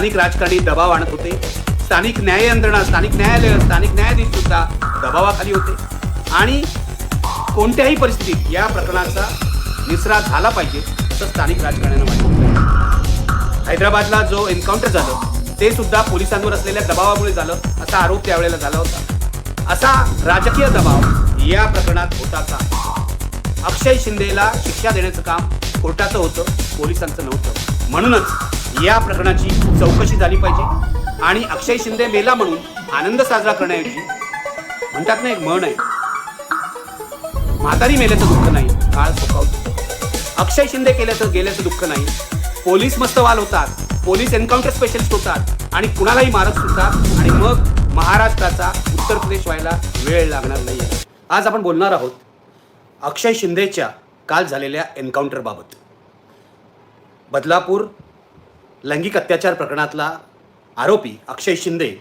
स्थानिक राजकारणी दबाव आणत होते. स्थानिक न्याय यंत्रणा स्थानिक न्यायालय स्थानिक न्यायाधीश सुद्धा दबावाखाली होते. आणि कोणत्याही परिस्थितीत या प्रकरणाचा निसरा झाला पाहिजे असं स्थानिक राजकारण्यांना वाटतं हैदराबादला जो एन्काउंटर झालं ते सुद्धा पोलिसांवर असलेल्या दबावामुळे झालं असा आरोप त्यावेळेला झाला होता. असा राजकीय दबाव या प्रकरणात होता का अक्षय शिंदेला शिक्षा देण्याचं काम कोर्टाचं होतं पोलिसांचं नव्हतं. म्हणूनच या प्रकरणाची चौकशी झाली पाहिजे. आणि अक्षय शिंदे मेला म्हणून आनंद साजरा करण्याऐवजी म्हणतात ना एक म्हण आहे. म्हातारी मेल्याचं दुःख नाही काळ सुखावतो अक्षय शिंदे केल्याचं गेल्याचं दुःख नाही. पोलीस मस्तवाल होतात. पोलीस एन्काउंटर स्पेशलिस्ट होतात. आणि कुणालाही मारत सुटतात. आणि मग महाराष्ट्राचा उत्तर प्रदेश व्हायला वेळ लागणार नाही आज आपण बोलणार आहोत अक्षय शिंदेच्या काल झालेल्या एन्काउंटरबाबत बदलापूर लैंगिक अत्याचार प्रकरणातला आरोपी अक्षय शिंदे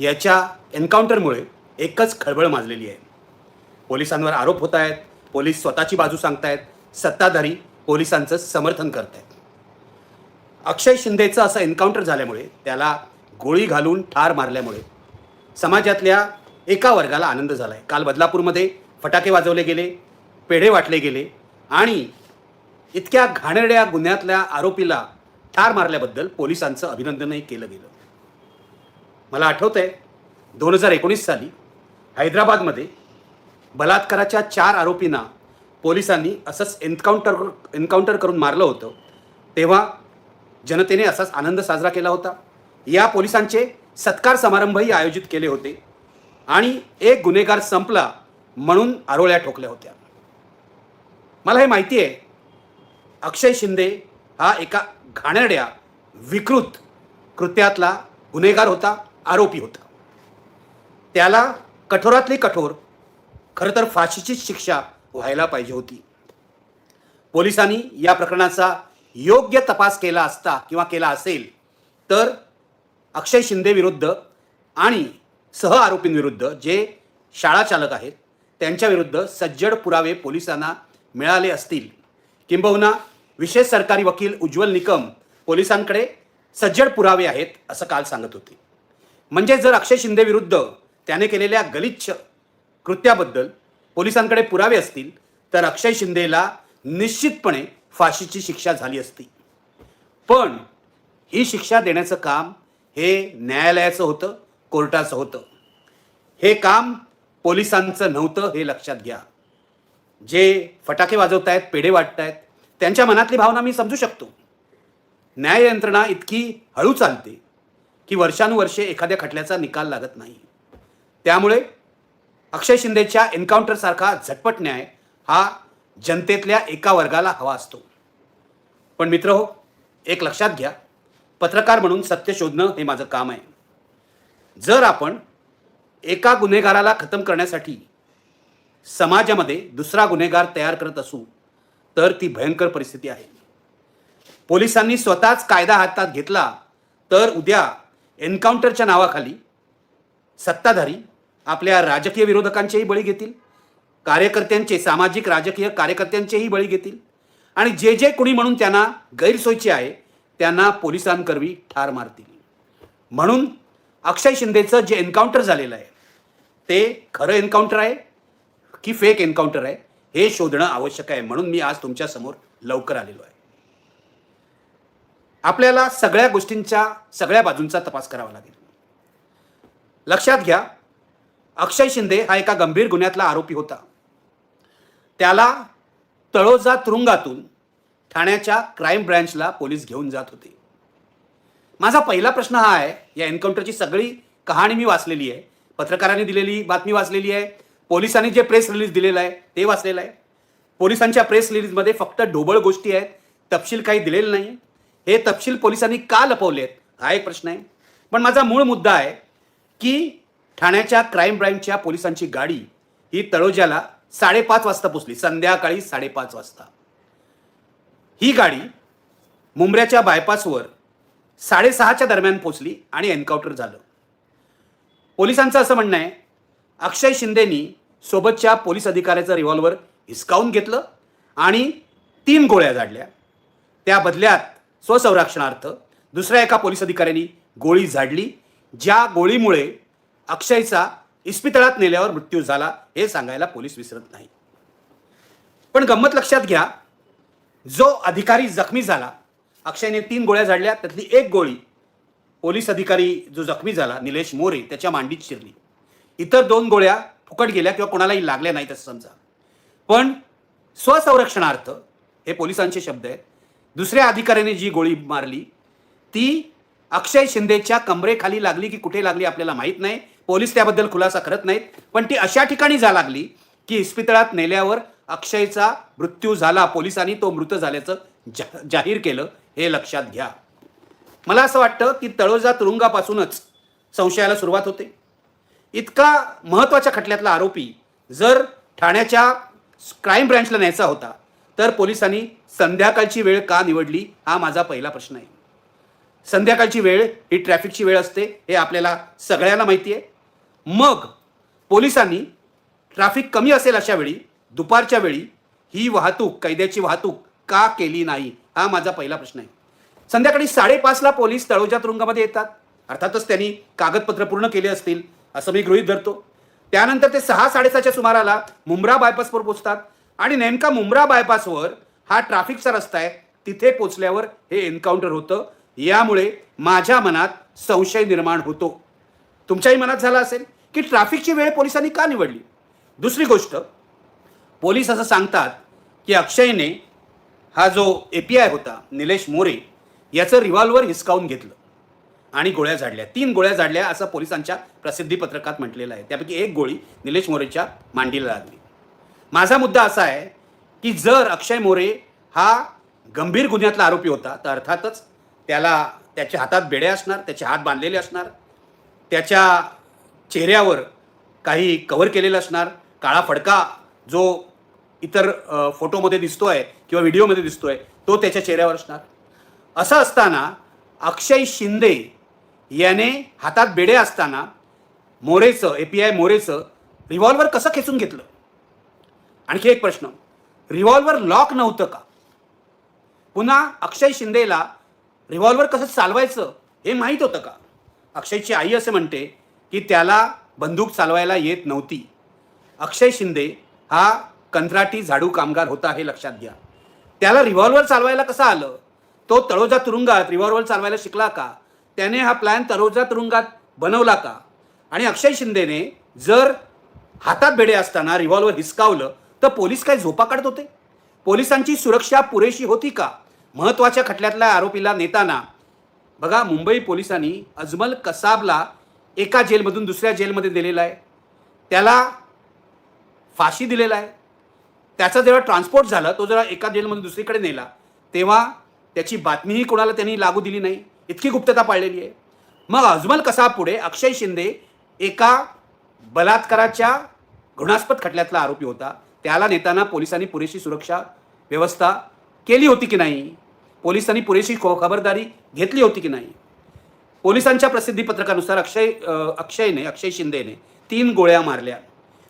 याच्या एन्काउंटरमुळे एकच खळबळ माजलेली आहे. पोलिसांवर आरोप होत आहेत. पोलीस स्वतःची बाजू सांगतायत. सत्ताधारी पोलिसांचं समर्थन करत आहेत अक्षय शिंदेचं असं एन्काउंटर झाल्यामुळे त्याला गोळी घालून ठार मारल्यामुळे समाजातल्या एका वर्गाला आनंद झाला आहे काल बदलापूरमध्ये फटाके वाजवले गेले पेढे वाटले गेले आणि इतक्या घाणेरड्या गुन्ह्यातल्या आरोपीला ठार मारल्याबद्दल पोलिसांचं अभिनंदनही केलं गेलं. मला आठवतंय दोन हजार एकोणीस साली हैदराबादमध्ये बलात्काराच्या चार आरोपींना पोलिसांनी असंच एन्काउंटर एन्काउंटर करून मारलं होतं. तेव्हा जनतेने असाच आनंद साजरा केला होता. या पोलिसांचे सत्कार समारंभही आयोजित केले होते आणि एक गुन्हेगार संपला म्हणून आरोळ्या ठोकल्या होत्या. मला हे माहिती आहे अक्षय शिंदे हा एका घाणेरड्या विकृत कृत्यातला गुन्हेगार होता आरोपी होता. त्याला कठोरातली कठोर खरं तर फाशीचीच शिक्षा व्हायला पाहिजे होती. पोलिसांनी या प्रकरणाचा योग्य तपास केला असता किंवा केला असेल तर अक्षय शिंदे विरुद्ध आणि सह आरोपींविरुद्ध जे शाळा चालक आहेत त्यांच्याविरुद्ध सज्जड पुरावे पोलिसांना मिळाले असतील. किंबहुना विशेष सरकारी वकील उज्ज्वल निकम पोलिसांकडे सज्जड पुरावे आहेत असं काल सांगत होते. म्हणजे जर अक्षय शिंदे विरुद्ध त्याने केलेल्या गलिच्छ कृत्याबद्दल पोलिसांकडे पुरावे असतील तर अक्षय शिंदेला निश्चितपणे फाशीची शिक्षा झाली असती. पण ही शिक्षा देण्याचं काम हे न्यायालयाचं होतं कोर्टाचं होतं. हे काम पोलिसांचं नव्हतं हे लक्षात घ्या. जे फटाके वाजवत आहेत पेढे वाटत आहेत त्यांच्या मनातली भावना मी समजू शकतो. न्याय यंत्रणा इतकी हळू चालते की वर्षानुवर्षे एखाद्या खटल्याचा निकाल लागत नाही. त्यामुळे अक्षय शिंदेच्या एन्काउंटरसारखा झटपट न्याय हा जनतेतल्या एका वर्गाला हवा असतो. पण मित्र हो एक लक्षात घ्या पत्रकार म्हणून सत्य शोधणं हे माझं काम आहे. जर आपण एका गुन्हेगाराला खतम करण्यासाठी समाजामध्ये दुसरा गुन्हेगार तयार करत असू तर ती भयंकर परिस्थिती आहे. पोलिसांनी स्वतःच कायदा हातात घेतला तर उद्या एन्काउंटरच्या नावाखाली सत्ताधारी आपल्या राजकीय विरोधकांचेही बळी घेतील कार्यकर्त्यांचे सामाजिक राजकीय कार्यकर्त्यांचेही बळी घेतील आणि जे जे कुणी म्हणून त्यांना गैरसोयचे आहे त्यांना पोलिसांकरवी ठार मारतील. म्हणून अक्षय शिंदेचं जे एन्काउंटर झालेलं आहे ते खरं एन्काउंटर आहे की फेक एन्काउंटर आहे? हे शोधणं आवश्यक आहे म्हणून मी आज तुमच्यासमोर लवकर आलेलो आहे. आपल्याला सगळ्या गोष्टींच्या सगळ्या बाजूंचा तपास करावा लागेल. लक्षात घ्या अक्षय शिंदे हा एका गंभीर गुन्ह्यातला आरोपी होता. त्याला तळोजा तुरुंगातून ठाण्याच्या क्राईम ब्रँचला पोलीस घेऊन जात होते. माझा पहिला प्रश्न हा आहे या एन्काउंटरची सगळी कहाणी मी वाचलेली आहे पत्रकारांनी दिलेली बातमी वाचलेली आहे पोलिसांनी जे प्रेस रिलीज दिलेलं आहे ते वाचलेलं आहे. पोलिसांच्या प्रेस रिलीजमध्ये फक्त ढोबळ गोष्टी आहेत तपशील काही दिलेलं नाही हे तपशील पोलिसांनी का लपवले आहेत? हा एक प्रश्न आहे. पण माझा मूळ मुद्दा आहे की ठाण्याच्या क्राईम ब्रँचच्या पोलिसांची गाडी ही तळोज्याला साडेपाच वाजता पोचली संध्याकाळी साडेपाच वाजता. ही गाडी मुंबऱ्याच्या बायपासवर साडेसहाच्या दरम्यान पोचली आणि एन्काउंटर झालं. पोलिसांचं असं म्हणणं आहे अक्षय शिंदेनी सोबतच्या पोलीस अधिकाऱ्याचं रिव्हॉल्वर हिसकावून घेतलं आणि तीन गोळ्या झाडल्या. त्या बदल्यात स्वसंरक्षणार्थ दुसऱ्या एका पोलीस अधिकाऱ्यांनी गोळी झाडली ज्या गोळीमुळे अक्षयचा इस्पितळात नेल्यावर मृत्यू झाला हे सांगायला पोलीस विसरत नाही. पण गंमत लक्षात घ्या जो अधिकारी जखमी झाला अक्षयने तीन गोळ्या झाडल्या त्यातली एक गोळी पोलीस अधिकारी जो जखमी झाला निलेश मोरे त्याच्या मांडीत शिरली. इतर दोन गोळ्या फुकट गेल्या किंवा कोणालाही लागल्या नाही तसं समजा. पण स्वसंरक्षणार्थ हे पोलिसांचे शब्द आहेत दुसऱ्या अधिकाऱ्याने जी गोळी मारली ती अक्षय शिंदेच्या कमरेखाली लागली की कुठे लागली आपल्याला माहीत नाही. पोलीस त्याबद्दल खुलासा करत नाहीत. पण ती अशा ठिकाणी जा लागली की इस्पितळात नेल्यावर अक्षयचा मृत्यू झाला. पोलिसांनी तो मृत झाल्याचं जा जाहीर केलं. हे लक्षात घ्या. मला असं वाटतं की तळोजा तुरुंगापासूनच संशयाला सुरुवात होते. इतका महत्त्वाच्या खटल्यातला आरोपी जर ठाण्याच्या क्राईम ब्रँचला न्यायचा होता तर पोलिसांनी संध्याकाळची वेळ का निवडली हा माझा पहिला प्रश्न आहे. संध्याकाळची वेळ ही ट्रॅफिकची वेळ असते हे आपल्याला सगळ्यांना माहिती आहे. मग पोलिसांनी ट्रॅफिक कमी असेल अशा वेळी दुपारच्या वेळी ही वाहतूक कैद्याची वाहतूक का केली नाही हा माझा पहिला प्रश्न आहे. संध्याकाळी साडेपाचला पोलीस तळोजा तुरुंगामध्ये येतात. अर्थातच त्यांनी कागदपत्र पूर्ण केले असतील असं मी गृहीत धरतो. त्यानंतर ते सहा साडेसहाच्या सुमाराला मुंब्रा बायपासवर पोचतात आणि नेमका मुंब्रा बायपासवर हा ट्रॅफिकचा रस्ता आहे तिथे पोचल्यावर हे एन्काउंटर होतं. यामुळे माझ्या मनात संशय निर्माण होतो. तुमच्याही मनात झाला असेल की ट्रॅफिकची वेळ पोलिसांनी का निवडली? दुसरी गोष्ट पोलीस असं सांगतात की अक्षयने हा जो ए पी आय होता निलेश मोरे याचं रिव्हॉल्वर हिसकावून घेतलं. आणि गोळ्या झाडल्या. तीन गोळ्या झाडल्या असं पोलिसांच्या प्रसिद्धी पत्रकात म्हटलेलं आहे. त्यापैकी एक गोळी निलेश मोरेच्या मांडीला लागली. माझा मुद्दा असा आहे की जर अक्षय मोरे हा गंभीर गुन्ह्यातला आरोपी होता तर अर्थातच त्याला त्याच्या हातात बेड्या असणार त्याचे हात बांधलेले असणार त्याच्या चेहऱ्यावर काही कव्हर केलेलं असणार काळा फडका जो इतर फोटोमध्ये दिसतो आहे किंवा व्हिडिओमध्ये दिसतो आहे तो त्याच्या चेहऱ्यावर असणार. असं असताना अक्षय शिंदे याने हातात बेडे असताना मोरेचं ए पी आय मोरेचं रिव्हॉल्वर कसं खेचून घेतलं? आणखी एक प्रश्न. रिव्हॉल्वर लॉक नव्हतं का? पुन्हा अक्षय शिंदेला रिव्हॉल्वर कसं चालवायचं हे माहीत होतं का? अक्षयची आई असे म्हणते की त्याला बंदूक चालवायला येत नव्हती. अक्षय शिंदे हा कंत्राटी झाडू कामगार होता हे लक्षात घ्या. त्याला रिव्हॉल्वर चालवायला कसं आलं? तो तळोजा तुरुंगात रिव्हॉल्वर चालवायला शिकला का? त्याने हा प्लॅन तरोजा तुरुंगात बनवला का? आणि अक्षय शिंदेने जर हातात भेडे असताना रिव्हॉल्वर हिसकावलं तर पोलीस काय झोपा काढत होते? पोलिसांची सुरक्षा पुरेशी होती का? महत्त्वाच्या खटल्यातल्या आरोपीला नेताना बघा मुंबई पोलिसांनी अजमल कसाबला एका जेलमधून दुसऱ्या जेलमध्ये दिलेला आहे. त्याला फाशी दिलेला आहे. त्याचा जेव्हा ट्रान्सपोर्ट झालं तो जेव्हा एका जेलमधून दुसरीकडे नेला तेव्हा त्याची बातमीही कोणाला त्यांनी लागू दिली नाही. इतकी गुप्तता पाळलेली आहे. मग अजमल कसा पुढे अक्षय शिंदे एका बलात्काराच्या घृणास्पद खटल्यातला आरोपी होता. त्याला नेताना पोलिसांनी पुरेशी सुरक्षा व्यवस्था केली होती की नाही? पोलिसांनी पुरेशी खो- खबरदारी घेतली होती की नाही? पोलिसांच्या प्रसिद्धी पत्रकानुसार अक्षय अक्षयने अक्षय शिंदेने तीन गोळ्या मारल्या.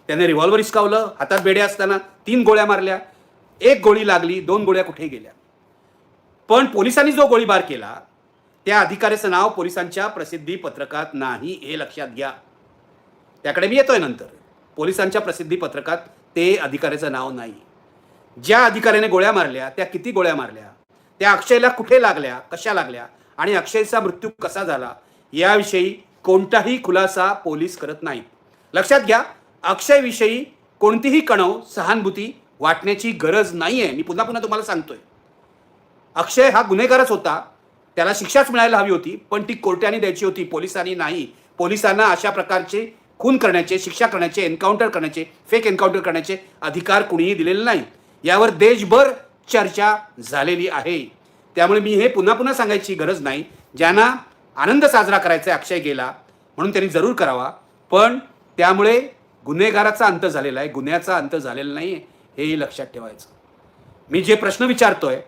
त्याने रिव्हॉल्वर हिसकावलं हातात बेड्या असताना तीन गोळ्या मारल्या. एक गोळी लागली दोन गोळ्या कुठेही गेल्या. पण पोलिसांनी जो गोळीबार केला त्या अधिकाऱ्याचं नाव पोलिसांच्या प्रसिद्धी पत्रकात नाही हे लक्षात घ्या. त्याकडे मी येतोय नंतर. पोलिसांच्या प्रसिद्धी पत्रकात ते अधिकाऱ्याचं नाव नाही. ज्या अधिकाऱ्याने गोळ्या मारल्या त्या किती गोळ्या मारल्या? त्या अक्षयला कुठे लागल्या कशा लागल्या? आणि अक्षयचा मृत्यू कसा झाला? याविषयी कोणताही खुलासा पोलीस करत नाहीत. लक्षात घ्या अक्षयविषयी कोणतीही कणव सहानुभूती वाटण्याची गरज नाही आहे मी पुन्हा पुन्हा तुम्हाला सांगतोय. अक्षय हा गुन्हेगारच होता. त्याला शिक्षाच मिळायला हवी होती पण ती कोर्टाने द्यायची होती पोलिसांनी नाही. पोलिसांना अशा प्रकारचे खून करण्याचे शिक्षा करण्याचे एन्काउंटर करण्याचे फेक एन्काउंटर करण्याचे अधिकार कुणीही दिलेले नाही. यावर देशभर चर्चा झालेली आहे. त्यामुळे मी हे पुन्हा पुन्हा सांगायची गरज नाही. ज्यांना आनंद साजरा करायचा आहे अक्षय गेला म्हणून त्यांनी जरूर करावा. पण त्यामुळे गुन्हेगाराचा अंत झालेला आहे. गुन्ह्याचा अंत झालेला नाही हेही लक्षात ठेवायचं. मी जे प्रश्न विचारतोय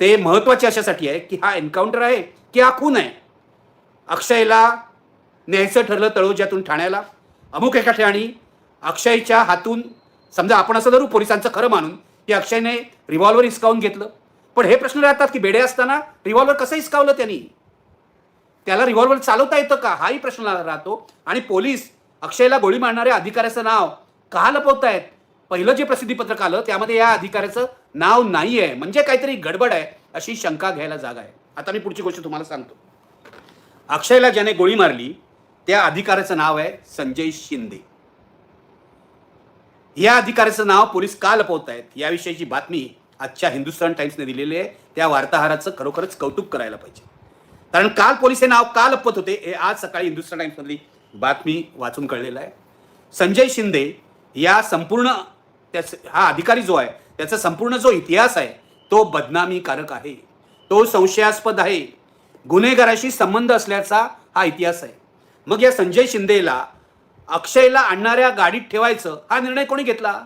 ते महत्त्वाचे अशासाठी आहे की हा एन्काउंटर आहे की हा खून आहे. अक्षयला न्यायचं ठरलं तळोज्यातून ठाण्याला. अमुक एका ठिकाणी अक्षयच्या हातून समजा आपण असं धरू पोलिसांचं खरं मानून की अक्षयने रिव्हॉल्वर हिसकावून घेतलं. पण हे प्रश्न राहतात की बेडे असताना रिव्हॉल्वर कसं हिसकावलं त्यांनी? त्याला रिव्हॉल्वर चालवता येतं का? हाही प्रश्न राहतो. आणि पोलीस अक्षयला गोळी मारणाऱ्या अधिकाऱ्याचं नाव का लपवतायत? पहिलं जे प्रसिद्धीपत्रक आलं त्यामध्ये या अधिकाऱ्याचं नाव नाही आहे म्हणजे काहीतरी गडबड आहे अशी शंका घ्यायला जागा आहे. आता मी पुढची गोष्ट तुम्हाला सांगतो. अक्षयला ज्याने गोळी मारली त्या अधिकाऱ्याचं नाव आहे संजय शिंदे. या अधिकाऱ्याचं नाव पोलीस का लपवत आहेत याविषयीची बातमी आजच्या हिंदुस्थान टाइम्सने दिलेली आहे. त्या वार्ताहराचं खरोखरच कौतुक करायला पाहिजे. कारण काल पोलीस हे नाव का लपवत होते हे आज सकाळी हिंदुस्थान टाइम्समधली बातमी वाचून कळलेलं आहे. संजय शिंदे या संपूर्ण त्याच हा अधिकारी जो आहे त्याचा संपूर्ण जो इतिहास आहे तो बदनामीकारक आहे. तो संशयास्पद आहे. गुन्हेगाराशी संबंध असल्याचा हा इतिहास आहे. मग या संजय शिंदेला अक्षयला आणणाऱ्या गाडीत ठेवायचं हा निर्णय कोणी घेतला?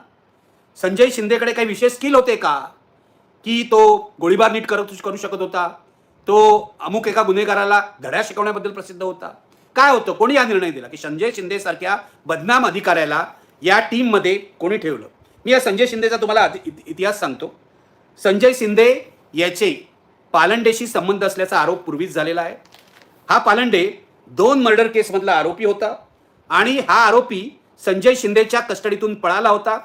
संजय शिंदेकडे काही विशेष स्किल होते का? की तो गोळीबार नीट करत करू शकत होता? तो अमुक एका गुन्हेगाराला धड्या शिकवण्याबद्दल प्रसिद्ध होता? काय होतं? कोणी हा निर्णय दिला? की संजय शिंदेसारख्या बदनाम अधिकाऱ्याला या टीममध्ये कोणी ठेवलं? मी या संजय शिंदेचा तुम्हाला इतिहास सांगतो. संजय शिंदे याचे पालंडेशी संबंध असल्याचा आरोप पूर्वीच झालेला आहे. हा पालंडे दोन मर्डर केसमधला आरोपी होता आणि हा आरोपी संजय शिंदेच्या कस्टडीतून पळाला होता.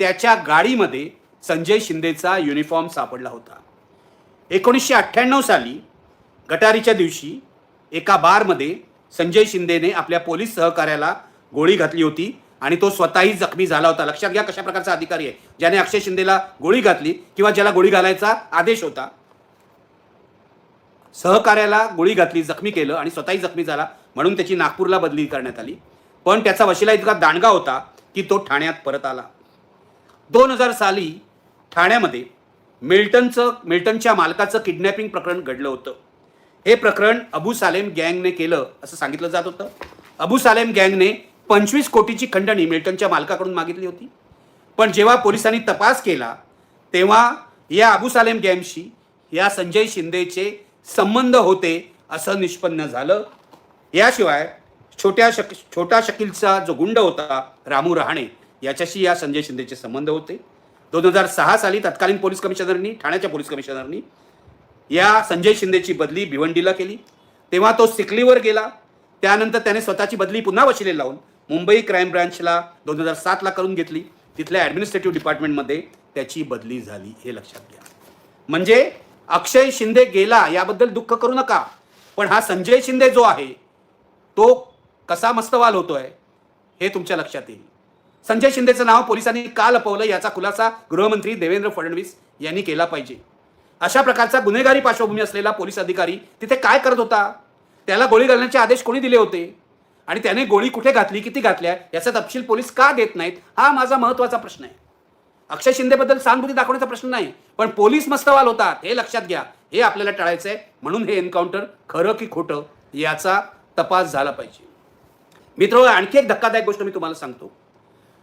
त्याच्या गाडीमध्ये संजय शिंदेचा युनिफॉर्म सापडला होता. एकोणीसशे अठ्ठ्याण्णव साली गटारीच्या दिवशी एका बारमध्ये संजय शिंदेने आपल्या पोलीस सहकार्याला गोळी घातली होती. आणि तो स्वतःही जखमी झाला होता. लक्षात घ्या कशा प्रकारचा अधिकारी आहे. ज्याने अक्षय शिंदेला गोळी घातली किंवा ज्याला गोळी घालायचा आदेश होता. सहकार्याला गोळी घातली जखमी केलं आणि स्वतःही जखमी झाला म्हणून त्याची नागपूरला बदली करण्यात आली. पण त्याचा वशिला इतका दांडगा होता की तो ठाण्यात परत आला. दोन हजार साली ठाण्यामध्ये मिल्टनचं मिल्टनच्या मालकाचं किडनॅपिंग प्रकरण घडलं होतं. हे प्रकरण अबू सालेम गँगने केलं असं सांगितलं जात होतं. अबू सालेम गँगने पंचवीस कोटीची खंडणी मिल्टनच्या मालकाकडून मागितली होती. पण जेव्हा पोलिसांनी तपास केला तेव्हा या अबू सालेम गेमशी या संजय शिंदेचे संबंध होते असं निष्पन्न झालं. याशिवाय छोट्या शक छोटा शकीलचा जो गुंड होता रामू रहाणे याच्याशी या संजय शिंदेचे संबंध होते. दोन हजार सहा साली तत्कालीन पोलीस कमिशनरनी ठाण्याच्या पोलीस कमिशनरनी या संजय शिंदेची बदली भिवंडीला केली. तेव्हा तो सिकलीवर गेला. त्यानंतर त्याने स्वतःची बदली पुन्हा वशिले लावून मुंबई क्राईम ब्रांचला दोन हजार सातला करून घेतली. तिथल्या ॲडमिनिस्ट्रेटिव्ह डिपार्टमेंटमध्ये त्याची बदली झाली हे लक्षात घ्या. म्हणजे अक्षय शिंदे गेला याबद्दल दुःख करू नका. पण हा संजय शिंदे जो आहे तो कसा मस्तवाल होतोय हे तुमच्या लक्षात येईल. संजय शिंदेचं नाव पोलिसांनी का लपवलं याचा खुलासा गृहमंत्री देवेंद्र फडणवीस यांनी केला पाहिजे. अशा प्रकारचा गुन्हेगारी पार्श्वभूमी असलेला पोलीस अधिकारी तिथे काय करत होता? त्याला गोळी घालण्याचे आदेश कोणी दिले होते? आणि त्याने गोळी कुठे घातली किती घातल्या याचा तपशील पोलीस का देत नाहीत? हा माझा महत्त्वाचा प्रश्न आहे. अक्षय शिंदेबद्दल सहानुभूती दाखवण्याचा प्रश्न नाही पण पोलीस मस्तवाल होतात हे लक्षात घ्या. हे आपल्याला टाळायचं आहे म्हणून हे एन्काउंटर खरं की खोटं याचा तपास झाला पाहिजे. मित्र आणखी एक धक्कादायक गोष्ट मी तुम्हाला सांगतो.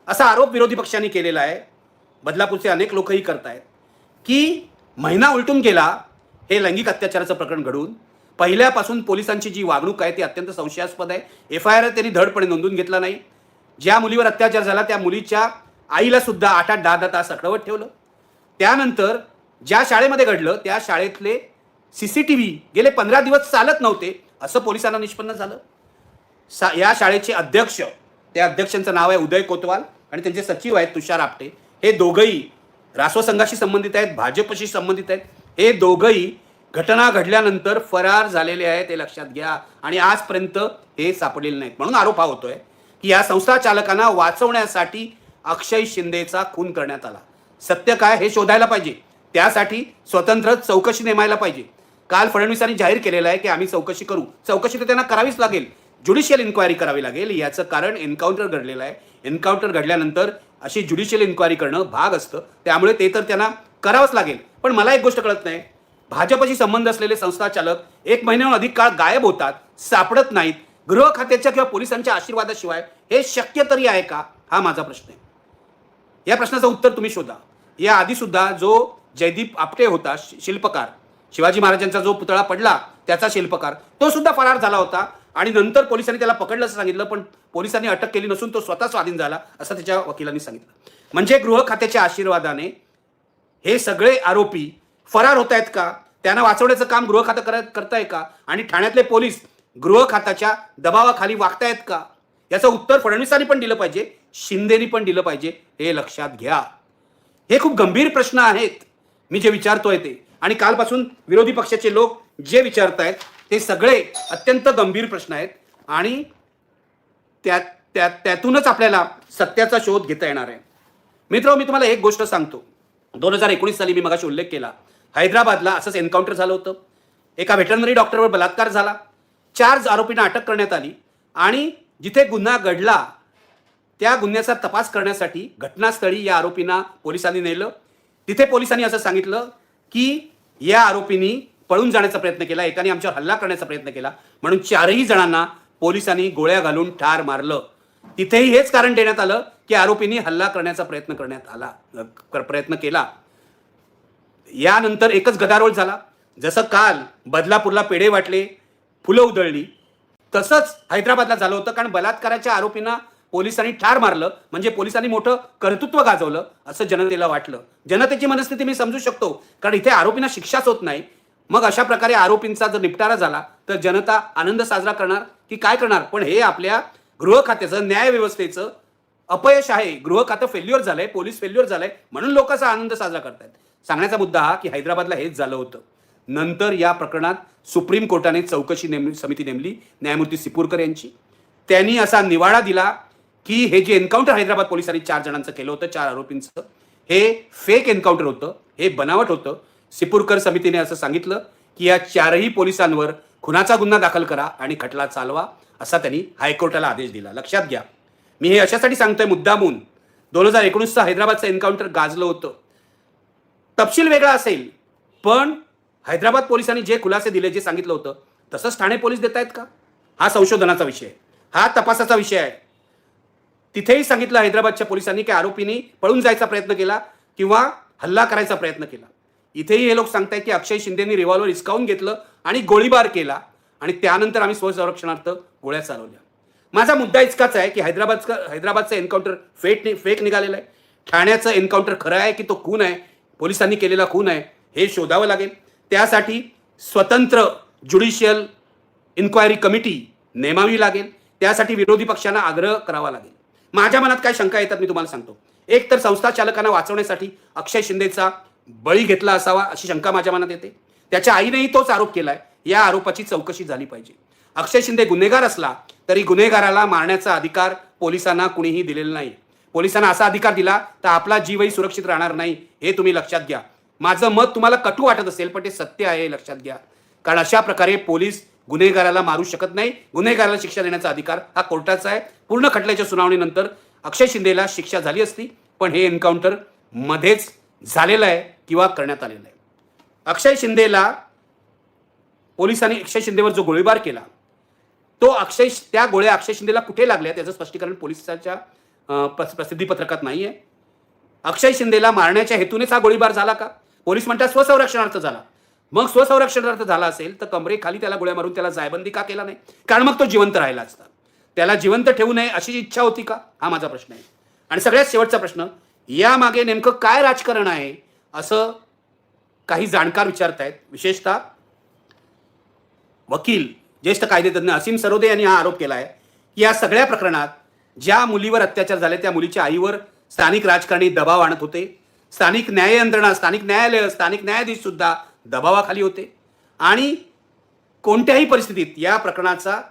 असा आरोप विरोधी पक्षांनी केलेला आहे बदलापूरचे अनेक लोकही करतायत की महिना उलटून गेला हे लैंगिक अत्याचाराचं प्रकरण घडून पहिल्यापासून पोलिसांची जी वागणूक आहे ती अत्यंत संशयास्पद आहे. एफ आय आर त्यांनी धडपणे नोंदवून घेतला नाही. ज्या मुलीवर अत्याचार झाला त्या मुलीच्या आईला सुद्धा आठ आठ दहा दहा तास अडवत ठेवलं. त्यानंतर ज्या शाळेमध्ये घडलं त्या शाळेतले सी सी टी व्ही गेले पंधरा दिवस चालत नव्हते असं पोलिसांना निष्पन्न झालं. सा या शाळेचे अध्यक्ष त्या अध्यक्षांचं नाव आहे उदय कोतवाल आणि त्यांचे सचिव आहेत तुषार आपटे. हे दोघंही राष्ट्रसंघाशी संबंधित आहेत भाजपशी संबंधित आहेत. हे दोघंही घटना घडल्यानंतर फरार झालेले आहेत हे लक्षात घ्या. आणि आजपर्यंत हे सापडलेले नाहीत. म्हणून आरोप हा होतोय की या संस्था चालकांना वाचवण्यासाठी अक्षय शिंदेचा खून करण्यात आला. सत्य काय हे शोधायला पाहिजे. त्यासाठी स्वतंत्र चौकशी नेमायला पाहिजे. काल फडणवीसांनी जाहीर केलेलं आहे की आम्ही चौकशी करू. चौकशी तर त्यांना करावीच लागेल. ज्युडिशियल इन्क्वायरी करावी लागेल. याचं कारण एन्काउंटर घडलेलं आहे. एन्काउंटर घडल्यानंतर अशी ज्युडिशियल इन्क्वायरी करणं भाग असतं. त्यामुळे ते तर त्यांना करावंच लागेल. पण मला एक गोष्ट कळत नाही. भाजपशी संबंध असलेले संस्था चालक एक महिन्याहून अधिक काळ गायब होतात सापडत नाहीत. गृह खात्याच्या किंवा पोलिसांच्या आशीर्वादाशिवाय हे शक्य तरी आहे का? हा माझा प्रश्न आहे. या प्रश्नाचं उत्तर तुम्ही शोधा. या आधी सुद्धा जो जयदीप आपटे होता शिल्पकार शिवाजी महाराजांचा जो पुतळा पडला त्याचा शिल्पकार तो सुद्धा फरार झाला होता आणि नंतर पोलिसांनी त्याला पकडलं असं सांगितलं पण पोलिसांनी अटक केली नसून तो स्वतः स्वाधीन झाला असं त्याच्या वकिलांनी सांगितलं. म्हणजे गृह खात्याच्या आशीर्वादाने हे सगळे आरोपी फरार होत आहेत का? त्यांना वाचवण्याचं काम गृह खातं करत करताय का? आणि ठाण्यातले पोलीस गृह खात्याच्या दबावाखाली वागतायत का? याचं उत्तर फडणवीसांनी पण दिलं पाहिजे शिंदेनी पण दिलं पाहिजे हे लक्षात घ्या. हे खूप गंभीर प्रश्न आहेत मी जे विचारतोय ते. आणि कालपासून विरोधी पक्षाचे लोक जे विचारतायत ते सगळे अत्यंत गंभीर प्रश्न आहेत. आणि त्या त्या त्यातूनच आपल्याला सत्याचा शोध घेता येणार आहे. मित्र मी तुम्हाला एक गोष्ट सांगतो. दोन हजार एकोणीस साली मी मगाशी उल्लेख केला. हैदराबादला असंच एन्काउंटर झालं होतं. एका व्हेटरनरी डॉक्टरवर बलात्कार झाला. चार आरोपींना अटक करण्यात आली आणि जिथे गुन्हा घडला त्या गुन्ह्याचा तपास करण्यासाठी घटनास्थळी या आरोपींना पोलिसांनी नेलं. तिथे पोलिसांनी असं सांगितलं की या आरोपींनी पळून जाण्याचा प्रयत्न केला एकाने आमच्यावर हल्ला करण्याचा प्रयत्न केला. म्हणून चारही जणांना पोलिसांनी गोळ्या घालून ठार मारलं. तिथेही हेच कारण देण्यात आलं की आरोपींनी हल्ला करण्याचा प्रयत्न करण्यात आला प्रयत्न केला. यानंतर एकच गदारोळ झाला. जसं काल बदलापूरला पेढे वाटले फुलं उधळली तसंच हैदराबादला झालं होतं कारण बलात्काराच्या आरोपींना पोलिसांनी ठार मारलं म्हणजे पोलिसांनी मोठं कर्तृत्व गाजवलं असं जनतेला वाटलं. जनतेची मनस्थिती मी समजू शकतो कारण इथे आरोपींना शिक्षाच होत नाही. मग अशा प्रकारे आरोपींचा जर निपटारा झाला तर जनता आनंद साजरा करणार की काय करणार? पण हे आपल्या गृह खात्याचं न्याय व्यवस्थेचं अपयश आहे. गृह खातं फेल्युअर झालंय पोलीस फेल्युअर झालंय म्हणून लोक असा आनंद साजरा करतायत. सांगण्याचा मुद्दा हा की हैदराबादला हेच झालं होतं. नंतर या प्रकरणात सुप्रीम कोर्टाने चौकशी नेमली समिती नेमली न्यायमूर्ती सिपूरकर यांची. त्यांनी असा निवाडा दिला की हे जे एन्काउंटर हैदराबाद पोलिसांनी चार जणांचं केलं होतं चार आरोपींचं हे फेक एन्काउंटर होतं हे बनावट होतं. सिपूरकर समितीने असं सांगितलं की या चारही पोलिसांवर खुनाचा गुन्हा दाखल करा आणि खटला चालवा असा त्यांनी हायकोर्टाला आदेश दिला. लक्षात घ्या. मी हे अशासाठी सांगतोय मुद्दामून. दोन हजार एकोणीसचं हैदराबादचं एन्काउंटर गाजलं होतं. तपशील वेगळा असेल. पण हैदराबाद पोलिसांनी जे खुलासे दिले जे सांगितलं होतं तसंच ठाणे पोलीस देत आहेत का? हा संशोधनाचा विषय हा तपासाचा विषय आहे. तिथेही सांगितलं हैदराबादच्या पोलिसांनी की आरोपींनी पळून जायचा प्रयत्न केला किंवा हल्ला करायचा प्रयत्न केला. इथेही हे लोक सांगतायत की अक्षय शिंदेनी रिव्हॉल्वर हिसकावून घेतलं आणि गोळीबार केला आणि त्यानंतर आम्ही स्वसंरक्षणार्थ गोळ्या चालवल्या. माझा मुद्दा इतकाच आहे की हैदराबादचं हैदराबादचं एन्काउंटर फेक फेक निघालेलं आहे. ठाण्याचं एन्काउंटर खरं आहे की तो खून आहे? पोलिसांनी केलेला खून आहे हे शोधावं लागेल. त्यासाठी स्वतंत्र ज्युडिशियल इन्क्वायरी कमिटी नेमावी लागेल. त्यासाठी विरोधी पक्षांना आग्रह करावा लागेल. माझ्या मनात काय शंका येतात मी तुम्हाला सांगतो. एक तर संस्था चालकांना वाचवण्यासाठी अक्षय शिंदेचा बळी घेतला असावा अशी शंका माझ्या मनात येते. त्याच्या आईनेही तोच आरोप केलाय. या आरोपाची चौकशी झाली पाहिजे. अक्षय शिंदे गुन्हेगार असला तरी गुन्हेगाराला मारण्याचा अधिकार पोलिसांना कुणीही दिलेला नाही. पोलिसांना असा अधिकार दिला तर आपला जीवही सुरक्षित राहणार नाही हे तुम्ही लक्षात घ्या. माझं मत तुम्हाला कटू वाटत असेल पण ते सत्य आहे हे लक्षात घ्या. कारण अशा प्रकारे पोलीस गुन्हेगाराला मारू शकत नाही गुन्हेगाराला शिक्षा देण्याचा अधिकार हा कोर्टाचा आहे. पूर्ण खटल्याच्या सुनावणीनंतर अक्षय शिंदेला शिक्षा झाली असती पण हे एन्काउंटर मध्येच झालेलं आहे किंवा करण्यात आलेलं आहे. अक्षय शिंदेला पोलिसांनी अक्षय शिंदेवर जो गोळीबार केला तो अक्षय त्या गोळ्या अक्षय शिंदेला कुठे लागल्या त्याचं स्पष्टीकरण पोलिसाच्या प्रसिद्धीपत्रकात नाही आहे अक्षय शिंदेला मारण्याच्या हेतूनेच हा गोळीबार झाला का? पोलीस म्हणतात स्वसंरक्षणार्थ झाला. मग स्वसंरक्षणार्थ झाला असेल तर कमरेखाली त्याला गोळ्या मारून त्याला जायबंदी का केला नाही? कारण मग तो जिवंत राहिला असता. त्याला जिवंत ठेवू नये अशी इच्छा होती का? हा माझा प्रश्न आहे. आणि सगळ्यात शेवटचा प्रश्न यामागे नेमकं काय राजकारण आहे असं काही जाणकार विचारतायत. विशेषतः वकील ज्येष्ठ कायदेतज्ञ असीम सरोदे यांनी हा आरोप केला आहे की या सगळ्या प्रकरणात ज्या मुलीवर अत्याचार झाले त्या मुलीच्या आईवर स्थानिक राजकारणी दबाव आणत होते. स्थानिक न्याय यंत्रणा स्थानिक न्यायालय स्थानिक न्यायाधीश सुद्धा दबावाखाली होते. आणि कोणत्याही परिस्थितीत या प्रकरणाचा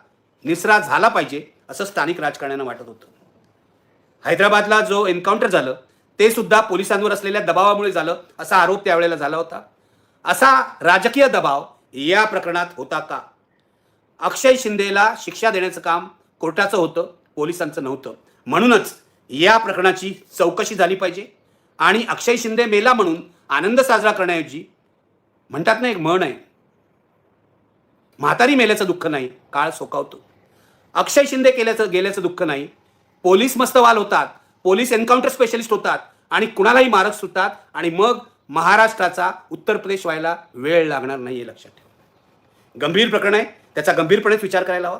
निसरा झाला पाहिजे असं स्थानिक राजकारण्यांना वाटत होतं. हैदराबादला जो एन्काउंटर झालं ते सुद्धा पोलिसांवर असलेल्या दबावामुळे झालं असा आरोप त्यावेळेला झाला होता. असा राजकीय दबाव या प्रकरणात होता का? अक्षय शिंदेला शिक्षा देण्याचं काम कोर्टाचं होतं. पोलिसांचं नव्हतं. म्हणूनच या प्रकरणाची चौकशी झाली पाहिजे आणि अक्षय शिंदे मेला म्हणून आनंद साजरा करण्याऐवजी म्हणतात ना एक म्हण आहे म्हातारी मेल्याचं दुःख नाही काळ सोकावतो. अक्षय शिंदे केल्याचं गेल्याचं दुःख नाही पोलीस मस्तवाल होतात पोलीस एन्काउंटर स्पेशलिस्ट होतात आणि कुणालाही मारक सुटतात आणि मग महाराष्ट्राचा उत्तर प्रदेश व्हायला वेळ लागणार नाही हे लक्षात ठेवा. गंभीर प्रकरण आहे त्याचा गंभीरपणेच विचार करायला हवा.